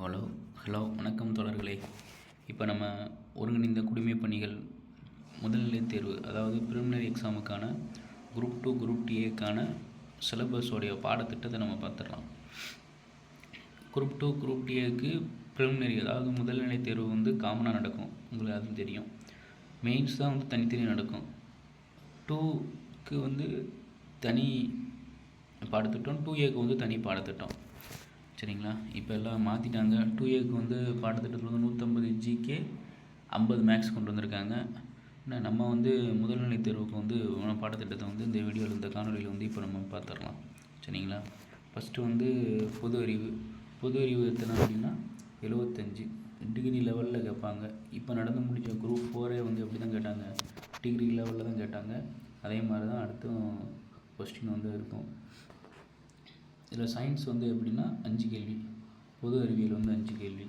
Hello hello வணக்கம் தோழர்களே. இப்போ நம்ம ஒருங்கிணைந்த குடிமைப் பணிகள் முதல்நிலை தேர்வு அதாவது ப்ரிலிமினரி எக்ஸாமுக்கான குரூப் டூ குரூப் டிஏக்கான சிலபஸோடைய பாடத்திட்டத்தை நம்ம பார்த்துடலாம். குரூப் டூ குரூப் டிஏக்கு ப்ரிலிமினரி அதாவது முதல்நிலை தேர்வு வந்து காமனாக நடக்கும். உங்களுக்கு அதுவும் தெரியும். மெயின்ஸ் தான் வந்து தனித்தனி நடக்கும். டூக்கு வந்து தனி பாடத்திட்டம் டூ ஏக்கு வந்து தனி பாடத்திட்டம். சரிங்களா இப்போ எல்லாம் மாற்றிட்டாங்க டூ ஏக்கு வந்து பாடத்திட்டத்தில் வந்து நூற்றம்பது ஜிகே ஐம்பது மேக்ஸ் கொண்டு வந்திருக்காங்க. ஆனால் நம்ம வந்து முதல்நிலை தேர்வுக்கு வந்து பாடத்திட்டத்தை வந்து இந்த வீடியோவில் இந்த காணொலியில் வந்து இப்போ நம்ம பார்த்துடலாம் சரிங்களா? ஃபஸ்ட்டு வந்து பொது அறிவு. பொது அறிவு எத்தனை அப்படின்னா எழுபத்தஞ்சு டிகிரி லெவலில் கேட்பாங்க. இப்போ நடந்து முடிஞ்ச குரூப் ஃபோரே வந்து எப்படி தான் கேட்டாங்க டிகிரி லெவலில் தான் கேட்டாங்க. அதே மாதிரி தான் அடுத்தும் கொஸ்டின் வந்து இருக்கும். இதில் சயின்ஸ் வந்து எப்படின்னா அஞ்சு கேள்வி. பொது அறிவியல் வந்து அஞ்சு கேள்வி.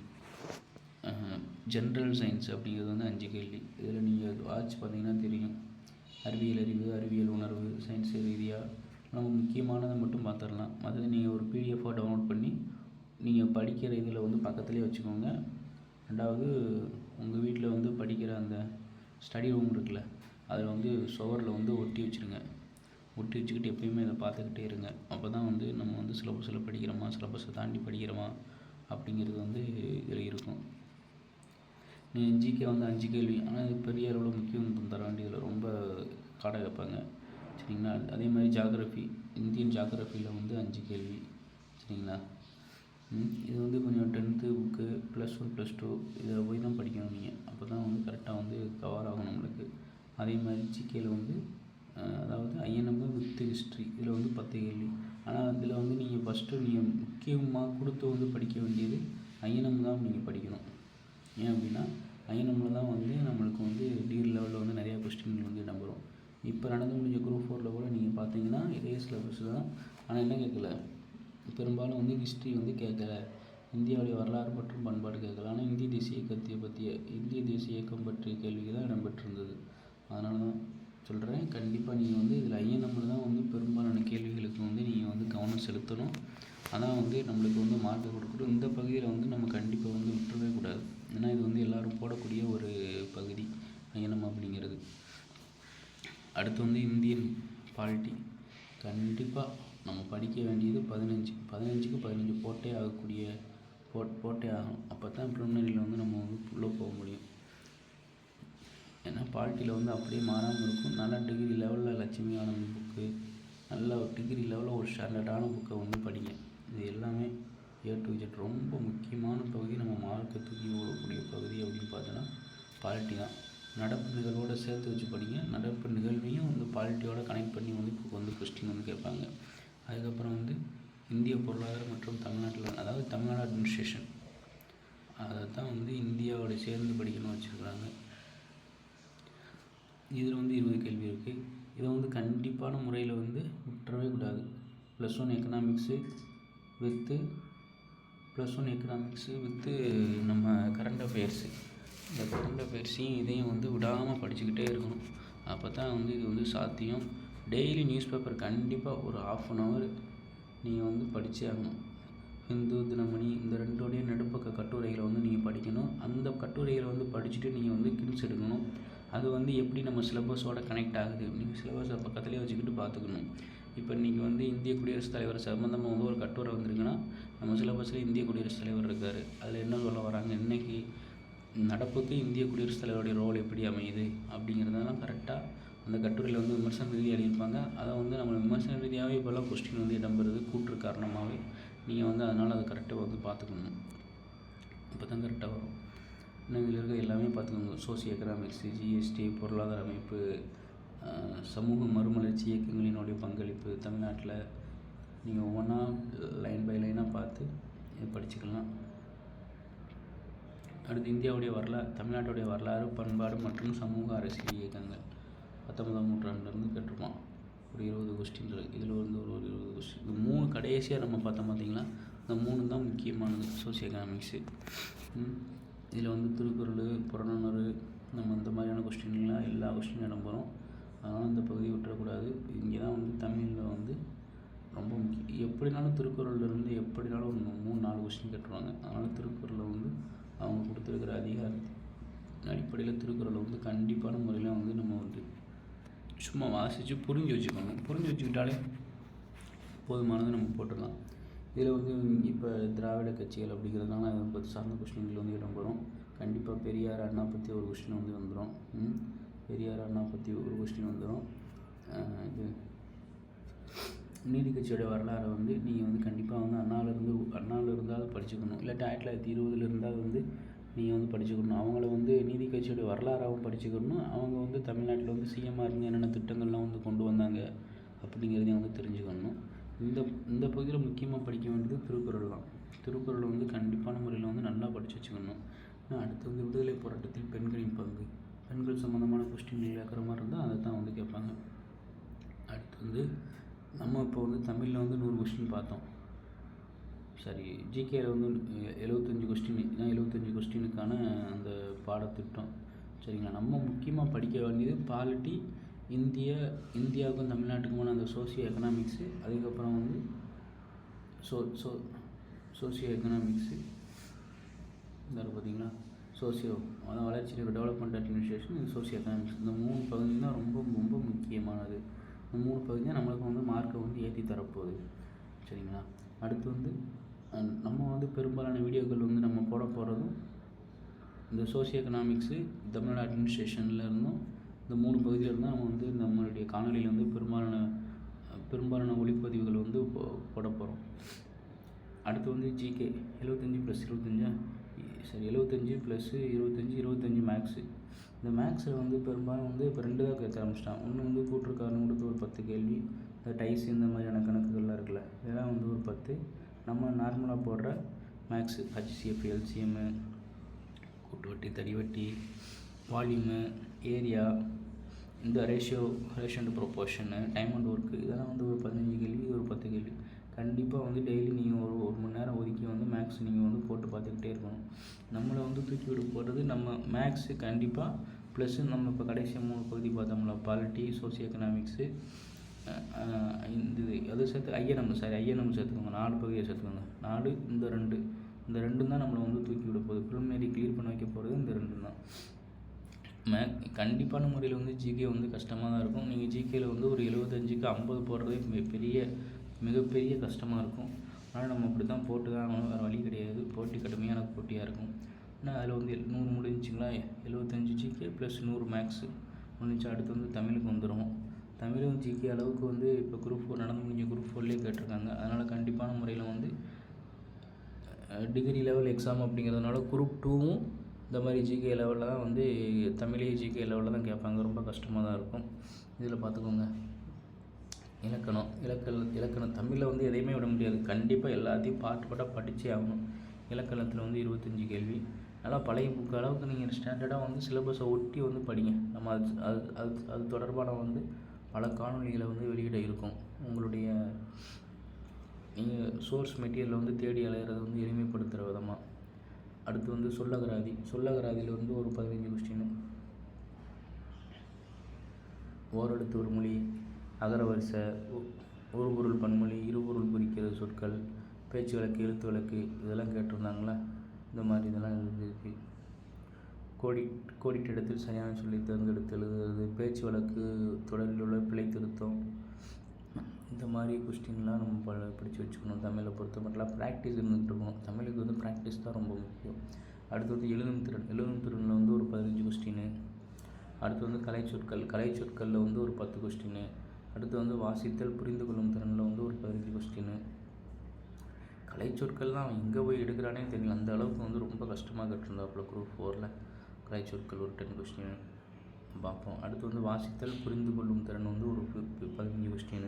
ஜென்ரல் சயின்ஸ் அப்படிங்கிறது வந்து அஞ்சு கேள்வி. இதில் நீங்கள் வாட்ச் பார்த்தீங்கன்னா தெரியும். அறிவியல் அறிவு அறிவியல் உணர்வு சயின்ஸ் ரீதியாக நம்ம முக்கியமானதை மட்டும் பார்த்துடலாம். மற்றது நீங்கள் ஒரு பிடிஎஃபாக டவுன்லோட் பண்ணி நீங்கள் படிக்கிற இதில் வந்து பக்கத்துலேயே வச்சுக்கோங்க. ரெண்டாவது உங்கள் வீட்டில் வந்து படிக்கிற அந்த ஸ்டடி ரூம் இருக்குல்ல அதில் வந்து சுவரில் வந்து ஒட்டி வச்சுருங்க. ஒட்டி வச்சுக்கிட்டு எப்பயுமே அதை பார்த்துக்கிட்டே இருங்க. அப்போ தான் வந்து நம்ம வந்து சிலபஸில் படிக்கிறோமா? சிலபஸை தாண்டி படிக்கிறோமா? அப்படிங்கிறது வந்து இதில் இருக்கும். ஜிகே வந்து அஞ்சு கேள்வி. ஆனால் இது பெரிய அளவில் முக்கியத்துவம் தர வேண்டியதில் ரொம்ப காடை வைப்பாங்க. சரிங்களா? அதே மாதிரி ஜாகிரஃபி இந்தியன் ஜாகிரஃபியில் வந்து அஞ்சு கேள்வி. சரிங்களா? இது வந்து கொஞ்சம் tenth book plus one plus two இதில் போய் தான் படிக்கணும் நீங்கள் அப்போ தான் வந்து கரெக்டாக வந்து கவர் ஆகும் நம்மளுக்கு அதே மாதிரி ஜிகேயில் வந்து அதாவது ஐஎன்எம்பு வித் ஹிஸ்ட்ரி இதில் வந்து பத்து கேள்வி. ஆனால் இதில் வந்து நீங்கள் ஃபஸ்ட்டு நீங்கள் முக்கியமாக கொடுத்து வந்து படிக்க வேண்டியது ஐஎன்எம் தான் நீங்கள் படிக்கணும். ஏன் அப்படின்னா ஐஎன்எம்மில் தான் வந்து நம்மளுக்கு வந்து டிகிரி லெவலில் வந்து நிறையா கொஸ்டின்கள் வந்து இடம்பெறும் இப்போ நடந்து முடிஞ்ச குரூப் ஃபோரில் கூட நீங்கள் பார்த்தீங்கன்னா இதே சிலபஸ் தான். ஆனால் என்ன கேட்கல பெரும்பாலும் வந்து ஹிஸ்ட்ரி வந்து கேட்கல இந்தியாவுடைய வரலாறு மற்றும் பண்பாடு கேட்கல ஆனால் இந்திய தேசிய இயக்கத்தை பற்றிய இந்திய தேசிய இயக்கம் பற்றிய கேள்வி தான் இடம்பெற்றிருந்தது. அதனால தான் சொல்கிறேன் கண்டிப்பாக நீங்கள் வந்து இதில் ஐஎன்எம்மில் தான் வந்து பெரும்பாலான கேள்விகளுக்கு வந்து நீங்கள் வந்து கவனம் செலுத்தணும். அதான் வந்து நம்மளுக்கு வந்து மார்க்கை கொடுக்கணும் இந்த பகுதியில் வந்து நம்ம கண்டிப்பாக வந்து விட்டுறவே கூடாது. ஏன்னா இது வந்து எல்லோரும் போடக்கூடிய ஒரு பகுதி ஐஎன்எம் அப்படிங்கிறது. அடுத்து வந்து இந்தியன் பாலிட்டி. கண்டிப்பாக நம்ம படிக்க வேண்டியது பதினஞ்சு. பதினஞ்சுக்கு பதினஞ்சு போட்டே ஆகக்கூடிய போட் போட்டே ஆகணும். அப்போ தான் ப்ரிலிமினரியில் வந்து நம்ம வந்து உள்ளே போக முடியும். ஏன்னா பாலிட்டியில் வந்து அப்படியே மாறாமல் இருக்கும். நல்ல டிகிரி லெவலில் லட்சுமி ஆனந்த் புக்கு நல்ல ஒரு டிகிரி லெவலில் ஒரு ஸ்டாண்டர்டான புக்கை வந்து படிங்க. இது எல்லாமே ஏ டு ஜெட் ரொம்ப முக்கியமான பகுதி. நம்ம மார்க்கை தூக்கி ஓடக்கூடிய பகுதி அப்படின்னு பார்த்தோன்னா பாலிட்டி தான். நடப்பு நிகழ்வோடு சேர்த்து வச்சு படிங்க. நடப்பு நிகழ்வையும் வந்து பாலிட்டியோட கனெக்ட் பண்ணி வந்து இப்போ வந்து கொஸ்டின் வந்து கேட்பாங்க. அதுக்கப்புறம் வந்து இந்திய பொருளாதாரம் மற்றும் தமிழ்நாட்டில் அதாவது தமிழ்நாடு அட்மினிஸ்ட்ரேஷன் அதை தான் வந்து இந்தியாவோட சேர்ந்து படிக்கணும்னு வச்சுருக்குறாங்க. இதில் வந்து இருபது கேள்வி இருக்குது இதை வந்து கண்டிப்பான முறையில் வந்து விட்டுறவே கூடாது. Plus one economics with plus one economics with நம்ம கரண்ட் அஃபேர்ஸு இந்த கரண்ட் அஃபேர்ஸையும் இதையும் வந்து விடாமல் படிச்சுக்கிட்டே இருக்கணும். அப்போ தான் வந்து இது வந்து சாத்தியம். டெய்லி நியூஸ் பேப்பர் கண்டிப்பாக ஒரு ஆஃப் அன் ஹவர் நீங்கள் வந்து படித்தே ஆகணும். ஹிந்து தினமணி இந்த ரெண்டோடைய நடுப்பக்க கட்டுரைகளை வந்து நீங்கள் படிக்கணும். அந்த கட்டுரைகளை வந்து படிச்சுட்டு நீங்கள் வந்து கிம்ஸ் எடுக்கணும் அது வந்து எப்படி நம்ம சிலபஸோட கனெக்ட் ஆகுது? நீங்கள் சிலபஸை பக்கத்துலேயே வச்சுக்கிட்டு பார்த்துக்கணும். இப்போ இன்றைக்கி வந்து இந்திய குடியரசுத் தலைவர் சம்மந்தமாக வந்து ஒரு கட்டுரை வந்திருக்குன்னா நம்ம சிலபஸில் இந்திய குடியரசுத் தலைவர் இருக்கார். அதில் என்ன சொல்ல வராங்க? இன்றைக்கி நடப்புக்கு இந்திய குடியரசுத் தலைவருடைய ரோல் எப்படி அமையுது? அப்படிங்கிறதெல்லாம் கரெக்டாக அந்த கட்டுரையில் வந்து விமர்சன ரீதியாக எழுதியிருப்பாங்க. அதை வந்து நம்ம விமர்சன ரீதியாகவே இப்போல்லாம் கொஸ்டின் வந்து இடம்பெறுது. கூற்று காரணமாகவே நீங்கள் வந்து அதனால் அதை கரெக்டாக வந்து பார்த்துக்கணும். இப்போ தான் கரெக்டாக வரும். இன்னும் இருக்க எல்லாமே பார்த்துக்கோங்க. சோசியோ எக்கனாமிக்ஸ் ஜிஎஸ்டி பொருளாதார அமைப்பு சமூக மறுமலர்ச்சி இயக்கங்களினுடைய பங்களிப்பு தமிழ்நாட்டில் நீங்கள் ஒவ்வொன்றா லைன் பை லைனாக பார்த்து இது படிச்சுக்கலாம். அடுத்து இந்தியாவுடைய வரலாறு தமிழ்நாட்டுடைய வரலாறு பண்பாடு மற்றும் சமூக அரசியல் இயக்கங்கள். பத்தொன்பதாம் நூற்றாண்டுலேருந்து கேட்டிருப்போம். ஒரு இருபது கொஸ்டின் இருக்குது இதில் வந்து ஒரு ஒரு இருபது கொஸ்டின் இந்த மூணு கடைசியாக நம்ம பார்த்தோம் பார்த்தீங்களா? இந்த மூணு தான் முக்கியமானது சோசியோ எக்கனாமிக்ஸு இதில் வந்து திருக்குறள் புறநானூறு நம்ம அந்த மாதிரியான கொஸ்டின்லாம் எல்லா கொஸ்டினும் இடம்பெறும் அதனால் இந்த பகுதியை விட்டுறக்கூடாது. இங்கே தான் வந்து தமிழில் வந்து ரொம்ப முக்கியம். எப்படினாலும் திருக்குறள்லேருந்து எப்படினாலும் ஒரு மூணு நாலு கொஸ்டின் கேட்டுருவாங்க. அதனால் திருக்குறளை வந்து அவங்க கொடுத்துருக்கிற அதிகாரத்தின் அடிப்படையில் திருக்குறளை வந்து கண்டிப்பான முறையில் வந்து நம்ம வந்து சும்மா வாசித்து புரிஞ்சு வச்சுக்கணும். புரிஞ்சு வச்சுக்கிட்டாலே போதுமானது நம்ம போட்டுடலாம். இதில் வந்து இப்போ திராவிட கட்சிகள் அப்படிங்கிறதுனால அதை பற்றி சார்ந்த கொஸ்டின்கள் வந்து இடம்பெறும். கண்டிப்பாக பெரியார் அண்ணா பற்றி ஒரு கொஸ்டின் வந்து வந்துடும். பெரியார் அண்ணா பற்றி ஒரு கொஸ்டின் வந்துடும். இது நீதி கட்சியோட வரலாறை வந்து நீங்கள் வந்து கண்டிப்பாக வந்து அண்ணாவிலேருந்து அண்ணாவில் இருந்தால் படிச்சுக்கணும். இல்லாட்டி ஆயிரத்தி தொள்ளாயிரத்தி இருபதுல இருந்தால் வந்து நீங்கள் வந்து படிச்சுக்கணும். அவங்கள வந்து நீதி கட்சியோட வரலாறாகவும் படிச்சுக்கணும். அவங்க வந்து தமிழ்நாட்டில் வந்து சிஎம்மாக இருந்து என்னென்ன திட்டங்கள்லாம் வந்து கொண்டு வந்தாங்க அப்படிங்கிறதையும் வந்து தெரிஞ்சுக்கணும். இந்த இந்த பகுதியில் முக்கியமாக படிக்க வேண்டியது திருக்குறள் தான். திருக்குறள் வந்து கண்டிப்பான முறையில் வந்து நல்லா படித்து வச்சுக்கணும். ஏன்னா அடுத்து வந்து விடுதலை போராட்டத்தில் பெண்களின் பங்கு. பெண்கள் சம்மந்தமான கொஸ்டின் கேட்குற மாதிரி இருந்தால் அதை தான் வந்து கேட்பாங்க. அடுத்து வந்து நம்ம இப்போ வந்து தமிழில் வந்து நூறு கொஸ்டின் பார்த்தோம். சரி ஜிகேயில் வந்து எழுபத்தஞ்சி கொஸ்டின் ஏன்னா எழுபத்தஞ்சி கொஸ்டினுக்கான அந்த பாடத்திட்டம். சரிங்களா? நம்ம முக்கியமாக படிக்க வேண்டியது பாலிட்டி இந்திய இந்தியாவுக்கும் தமிழ்நாட்டுக்குமான அந்த சோசியோ எக்கனாமிக்ஸு அதுக்கப்புறம் வந்து சோ சோ சோசியோ எக்கனாமிக்ஸு இந்த பார்த்தீங்களா சோசியோ அதான் வளர்ச்சி டெவலப்மெண்ட் அட்மினிஸ்ட்ரேஷன் இது சோசியோ எக்கனாமிக்ஸ் இந்த மூணு பகுதி தான் ரொம்ப ரொம்ப முக்கியமானது. இந்த மூணு பகுதி தான் நம்மளுக்கு வந்து மார்க்கை வந்து ஏற்றி தரப்போகுது. சரிங்களா? அடுத்து வந்து நம்ம வந்து பெரும்பாலான வீடியோக்கள் வந்து நம்ம போட போகிறதும் இந்த சோசியோ எக்கனாமிக்ஸு தமிழ்நாடு அட்மினிஸ்ட்ரேஷனில் இருந்தும் இந்த மூணு பகுதியில் இருந்தால் நம்ம வந்து நம்மளுடைய காணொலியில் வந்து பெரும்பாலான பெரும்பாலான ஒளிப்பதிவுகள் வந்து போ- போட போகிறோம் அடுத்து வந்து ஜிகே எழுபத்தஞ்சி ப்ளஸ் இருபத்தஞ்சா? சரி எழுபத்தஞ்சி ப்ளஸ்ஸு இருபத்தஞ்சி இருபத்தஞ்சி மேக்ஸு இந்த மேக்ஸில் வந்து பெரும்பாலும் வந்து இப்போ ரெண்டு தான் கேட்க ஆரம்பிச்சிட்டான் ஒன்று வந்து கூட்டுருக்காரன் கொடுத்து ஒரு பத்து கேள்வி. இந்த டைஸ் இந்த மாதிரியான கணக்குகள்லாம் இருக்குல்ல இதெல்லாம் வந்து ஒரு பத்து. நம்ம நார்மலாக போடுற மேக்ஸு ஹச்சிஎஃப் எல்சிஎம்மு கூட்டு வட்டி தடி வட்டி வால்யூமு ஏரியா இந்த ratio ration to proportion time and work இதெல்லாம் வந்து ஒரு பதினஞ்சு கேள்வி ஒரு பத்து கேள்வி. கண்டிப்பாக வந்து டெய்லி நீங்கள் ஒரு ஒரு மணி நேரம் ஒதுக்கி வந்து மேக்ஸ் நீங்கள் வந்து போட்டு பார்த்துக்கிட்டே இருக்கணும். நம்மளை வந்து தூக்கி விட போகிறது நம்ம மேக்ஸு கண்டிப்பாக ப்ளஸ்ஸு நம்ம இப்போ கடைசியாக மூணு பகுதி பார்த்தோம்ல பாலிட்டி சோசியோ எக்கனாமிக்ஸு இந்த இது அது சேர்த்து ஐஎன்எம் சாரி ஐஎன்எம் சேர்த்துக்கோங்க. நாலு பகுதியை சேர்த்துக்கோங்க. நாலு இந்த ரெண்டு. இந்த ரெண்டும் தான் நம்மளை வந்து தூக்கி விட போகுது. ப்ரிலிமினரி கிளியர் பண்ண வைக்க போகிறது இந்த ரெண்டும் தான். மே கண்டிப்பான முறையில் வந்து ஜிகே வந்து கஷ்டமாக தான் இருக்கும். நீங்கள் ஜிகேயில் வந்து ஒரு எழுபத்தஞ்சுக்கு ஐம்பது போடுறதே மிக- பெரிய மிகப்பெரிய கஷ்டமாக இருக்கும். ஆனால் நம்ம அப்படி தான் போட்டு தான் ஆகணும். வேறு வழி கிடையாது. போட்டி கடுமையான போட்டியாக இருக்கும். ஆனால் அதில் வந்து எல்- நூறு முடிஞ்சிங்களா எழுபத்தஞ்சு ஜிகே ப்ளஸ் நூறு மேக்ஸு முடிஞ்சு அடுத்து வந்து தமிழுக்கு வந்துடும் தமிழும் ஜிகே அளவுக்கு வந்து இப்போ குரூப் ஃபோர் நடந்து முடிஞ்ச குரூப் ஃபோர்லேயே கேட்டிருக்காங்க. அதனால் கண்டிப்பான முறையில் வந்து டிகிரி லெவல் எக்ஸாம் அப்படிங்கிறதுனால குரூப் டூவும் இந்த மாதிரி ஜிகே லெவலில் தான் வந்து தமிழே ஜிகே லெவலில் தான் கேட்பாங்க. ரொம்ப கஷ்டமாக தான் இருக்கும். இதில் பார்த்துக்கோங்க. இலக்கணம் இலக்கண இலக்கணம். தமிழில் வந்து எதையுமே விட முடியாது. கண்டிப்பாக எல்லாத்தையும் பாட்டு பாட்டாக படித்தே ஆகணும். இலக்கணத்தில் வந்து இருபத்தஞ்சி கேள்வி. நல்லா பழைய புக் அளவுக்கு நீங்கள் ஸ்டாண்டர்டாக வந்து சிலபஸை ஒட்டி வந்து படிங்க. நம்ம அது அது அது அது தொடர்பான வந்து பல காணொளிகளை வந்து வெளியிட இருக்கும். உங்களுடைய நீங்கள் சோர்ஸ் மெட்டீரியலை வந்து தேடி அலையிறது வந்து எளிமைப்படுத்துகிற விதமாக அடுத்து வந்து சொல்லகராதி. சொல்லகராதியிலிருந்து ஒரு பதினஞ்சு கொஸ்டின் ஓரெழுத்து ஒரு மொழி அகரவரிச ஒரு பொருள் பன்மொழி இருபொருள் குறிக்கிற சொற்கள் பேச்சு வழக்கு எழுத்து வழக்கு இதெல்லாம் கேட்டிருந்தாங்களா? இந்த மாதிரி இதெல்லாம் இருக்கு கோடி கோடிட்டிடத்தில் சரியான சொல்லி தேர்ந்தெடுத்து எழுதுறது பேச்சு வழக்கு தொடரில் உள்ள பிழை திருத்தம் இந்த மாதிரி கொஸ்டின்லாம் நம்ம ப படித்து வச்சுக்கணும். தமிழை பொறுத்த மட்டும் ப்ராக்டிஸ் இருந்துகிட்டு இருக்கணும். தமிழுக்கு வந்து ப்ராக்டிஸ் தான் ரொம்ப முக்கியம். அடுத்து வந்து எழுதும் திறன். எழுதும் திறனில் வந்து ஒரு பதினஞ்சு கொஸ்டின்னு அடுத்து வந்து கலைச்சொற்கள் கலைச்சொற்களில் வந்து ஒரு பத்து கொஸ்டின்னு அடுத்து வந்து வாசித்தல் புரிந்து கொள்ளும் திறனில் வந்து ஒரு பதினஞ்சு கொஸ்டின்னு கலை சொற்கள்லாம் எங்கே போய் எடுக்கிறானே தெரியல. அந்த அளவுக்கு வந்து ரொம்ப கஷ்டமாக கட்டிருந்தாப்புல குரூப் ஃபோரில் கலைச்சொற்கள் ஒரு டென் கொஸ்டின் பார்ப்போம். அடுத்து வந்து வாசித்தல் புரிந்து கொள்ளும் திறன் வந்து ஒரு பதினஞ்சு கொஸ்டின்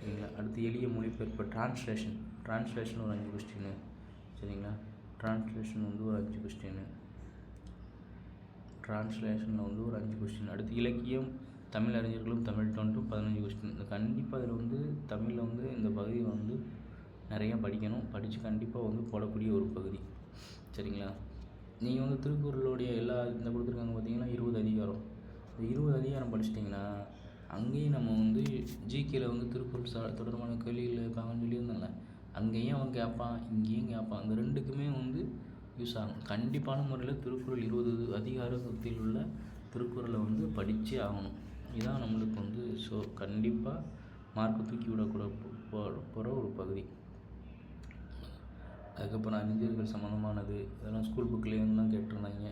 சரிங்களா? அடுத்து எளிய மொழிபெயர்ப்பு டிரான்ஸ்லேஷன் டிரான்ஸ்லேஷன் ஒரு அஞ்சு கொஸ்டின் சரிங்களா? டிரான்ஸ்லேஷன் வந்து ஒரு அஞ்சு கொஸ்டின் டிரான்ஸ்லேஷனில் வந்து ஒரு அஞ்சு கொஸ்டின் அடுத்து இலக்கியம் தமிழ் அறிஞர்களும் தமிழ் தோன்றும் பதினஞ்சு கொஸ்டின் இந்த கண்டிப்பாக இதில் வந்து தமிழில் வந்து இந்த பகுதியை வந்து நிறையா படிக்கணும். படித்து கண்டிப்பாக வந்து போடக்கூடிய ஒரு பகுதி. சரிங்களா? நீங்கள் வந்து திருக்குறளுடைய எல்லா இந்த கொடுத்துருக்காங்க பார்த்தீங்கன்னா இருபது அதிகாரம். இருபது அதிகாரம் படிச்சிட்டிங்கன்னா அங்கேயும் நம்ம வந்து ஜிகேல வந்து திருக்குறள் சா தொடர்பான கேள்விகள் இருக்காங்கன்னு சொல்லியிருந்தேன்ல. அங்கேயும் அவன் கேட்பான் இங்கேயும் கேட்பான் அந்த ரெண்டுக்குமே வந்து யூஸ் ஆகும். கண்டிப்பான முறையில் திருக்குறள் இருபது அதிகாரத்தில் உள்ள திருக்குறளை வந்து படித்தே ஆகணும். இதுதான் நம்மளுக்கு வந்து ஸோ கண்டிப்பாக மார்க்கை தூக்கி விடக்கூட போகிற ஒரு பகுதி. அதுக்கப்புறம் அறிஞர்கள் சம்மந்தமானது இதெல்லாம் ஸ்கூல் புக்லேருந்து தான் கேட்டிருந்தாங்க.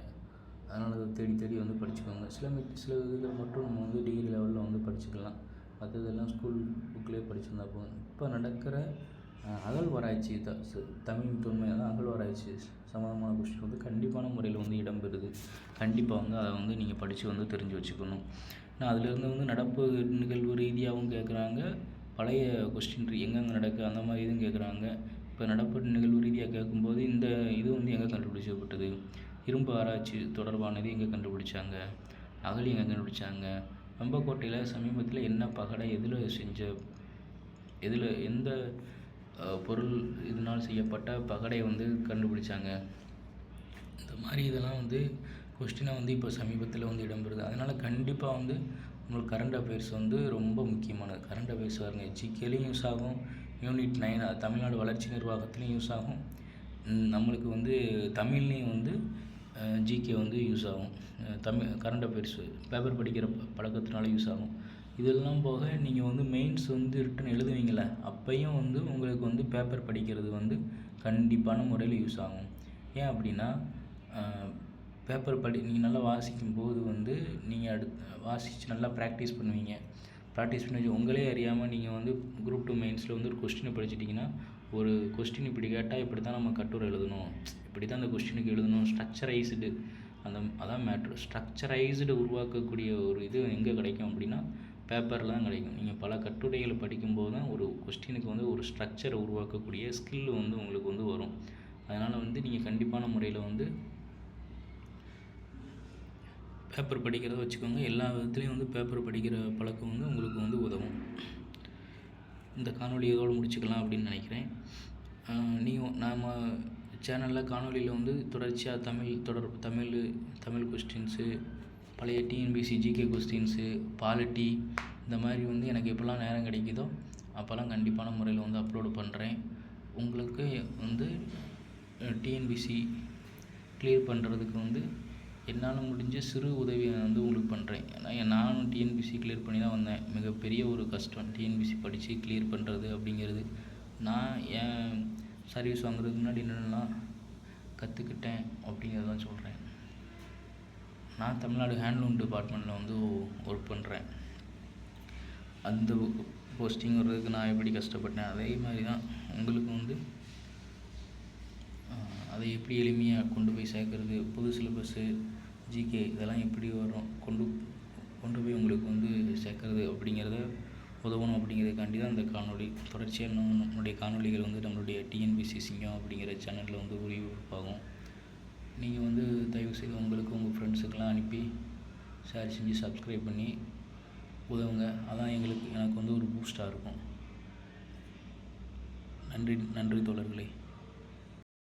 அதனால் அதை தேடி தேடி வந்து படிச்சுக்கோங்க. சில சில இதில் மட்டும் நம்ம வந்து டிகிரி லெவலில் வந்து படிச்சுக்கலாம். மற்றதெல்லாம் ஸ்கூல் புக்லேயே படிச்சிருந்தா போதும். இப்போ நடக்கிற அகழ்வாராய்ச்சி த தமிழ் தொன்மை அதான் அகழ்வாராய்ச்சி சம்மந்தமான கொஸ்டின் வந்து கண்டிப்பான முறையில் வந்து இடம்பெறுது. கண்டிப்பாக வந்து அதை வந்து நீங்கள் படித்து வந்து தெரிஞ்சு வச்சுக்கணும். நான் அதிலேருந்து வந்து நடப்பு நிகழ்வு ரீதியாகவும் கேட்குறாங்க. பழைய கொஸ்டின் எங்கெங்கே நடக்குது அந்த மாதிரி இதுவும் கேட்குறாங்க. இப்போ நடப்பு நிகழ்வு ரீதியாக கேட்கும்போது இந்த இது வந்து எங்கே கண்டுபிடிச்சப்பட்டது இரும்பு ஆராய்ச்சி தொடர்பானது எங்கே கண்டுபிடிச்சாங்க? அகழி எங்கே கண்டுபிடிச்சாங்க? வெம்பக்கோட்டையில் சமீபத்தில் என்ன பகடை எதில் செஞ்ச எதில் எந்த பொருள் இதனால் செய்யப்பட்ட பகடை வந்து கண்டுபிடிச்சாங்க? இந்த மாதிரி இதெல்லாம் வந்து கொஸ்டினாக வந்து இப்போ சமீபத்தில் வந்து இடம்பெறுது. அதனால் கண்டிப்பாக வந்து உங்களுக்கு கரண்ட் அஃபேர்ஸ் வந்து ரொம்ப முக்கியமானது. கரண்ட் அஃபேர்ஸ் வருங்க ஜிகேலையும் யூஸ் ஆகும். யூனிட் நைன் தமிழ்நாடு வளர்ச்சி நிர்வாகத்துலேயும் யூஸ் ஆகும். நம்மளுக்கு வந்து தமிழ்லேயும் வந்து ஜிகே வந்து யூஸ் ஆகும். தமிழ் கரண்ட் அஃபேர்ஸு பேப்பர் படிக்கிற பழக்கத்தினால யூஸ் ஆகும். இதெல்லாம் போக நீங்கள் வந்து மெயின்ஸ் வந்து ரிட்டன் எழுதுவீங்கள அப்பையும் வந்து உங்களுக்கு வந்து பேப்பர் படிக்கிறது வந்து கண்டிப்பான முறையில் யூஸ் ஆகும். ஏன் அப்படின்னா பேப்பர் படி நீங்கள் நல்லா வாசிக்கும் போது வந்து நீங்கள் அடுத் வாசித்து நல்லா ப்ராக்டிஸ் பண்ணுவீங்க. ப்ராக்டிஸ் பண்ணி உங்களே அறியாமல் நீங்கள் வந்து குரூப் டூ மெயின்ஸில் வந்து ஒரு கொஸ்டினை படிச்சிட்டிங்கன்னா ஒரு கொஸ்டின் இப்படி கேட்டால் இப்படி தான் நம்ம கட்டுரை எழுதணும். இப்படி தான் அந்த கொஸ்டினுக்கு எழுதணும். ஸ்ட்ரக்சரைஸ்டு அந்த அதான் மேட்ரு ஸ்ட்ரக்சரைஸ்டு உருவாக்கக்கூடிய ஒரு இது எங்கே கிடைக்கும் அப்படின்னா பேப்பரில் தான் கிடைக்கும். நீங்கள் பல கட்டுரைகளை படிக்கும்போது தான் ஒரு கொஸ்டினுக்கு வந்து ஒரு ஸ்ட்ரக்சரை உருவாக்கக்கூடிய ஸ்கில் வந்து உங்களுக்கு வந்து வரும். அதனால் வந்து நீங்கள் கண்டிப்பான முறையில் வந்து பேப்பர் படிக்கிறத வச்சுக்கோங்க. எல்லா விதத்துலேயும் வந்து பேப்பர் படிக்கிற பழக்கம் வந்து உங்களுக்கு வந்து உதவும். இந்த காணொலி இதோடு முடிச்சுக்கலாம் அப்படின்னு நினைக்கிறேன். நீங்கள் நாம் சேனலில் காணொலியில் வந்து தொடர்ச்சியாக தமிழ் தொடர் தமிழ் தமிழ் கொஸ்டின்ஸு பழைய டிஎன்பிசி ஜிகே கொஸ்டின்ஸு பாலிட்டி இந்த மாதிரி வந்து எனக்கு எப்போல்லாம் நேரம் கிடைக்குதோ அப்போல்லாம் கண்டிப்பான முறையில் வந்து அப்லோடு பண்ணுறேன் உங்களுக்கு வந்து டிஎன்பிசி கிளியர் பண்ணுறதுக்கு வந்து என்னால் முடிஞ்ச சிறு உதவியை வந்து உங்களுக்கு பண்ணுறேன் ஏன்னா நானும் டிஎன்பிசி கிளியர் பண்ணி தான் வந்தேன். மிகப்பெரிய ஒரு கஷ்டம். டிஎன்பிசி படித்து கிளியர் பண்ணுறது அப்படிங்கிறது. நான் ஏன் சர்வீஸ் வாங்குறதுக்கு முன்னாடி என்னென்னலாம் கற்றுக்கிட்டேன் அப்படிங்கிறதான் சொல்கிறேன் நான் தமிழ்நாடு ஹேண்ட்லூம் டிபார்ட்மெண்ட்டில் வந்து ஒர்க் பண்ணுறேன் அந்த போஸ்டிங் வர்றதுக்கு நான் எப்படி கஷ்டப்பட்டேன்? அதே மாதிரி தான் உங்களுக்கு வந்து அதை எப்படி எளிமையாக கொண்டு போய் சேர்க்குறது? புது சிலபஸ்ஸு ஜிகே இதெல்லாம் எப்படி வரும்? கொண்டு கொண்டு போய் உங்களுக்கு வந்து சேர்க்குறது அப்படிங்கிறத உதவணும் அப்படிங்கிறதுக்காண்டி தான் இந்த காணொலி தொடர்ச்சியாக இன்னும் நம்மளுடைய காணொலிகள் வந்து நம்மளுடைய டிஎன்பிசி சிங்கம் அப்படிங்கிற சேனலில் வந்து ஒளிபரப்பாகும் நீங்கள் வந்து தயவுசெய்து உங்களுக்கு உங்கள் ஃப்ரெண்ட்ஸுக்கெல்லாம் அனுப்பி ஷேர் செஞ்சு சப்ஸ்கிரைப் பண்ணி உதவுங்க. அதான் எங்களுக்கு எனக்கு வந்து ஒரு பூஸ்ட்டாக இருக்கும். நன்றி நன்றி தோழர்களே.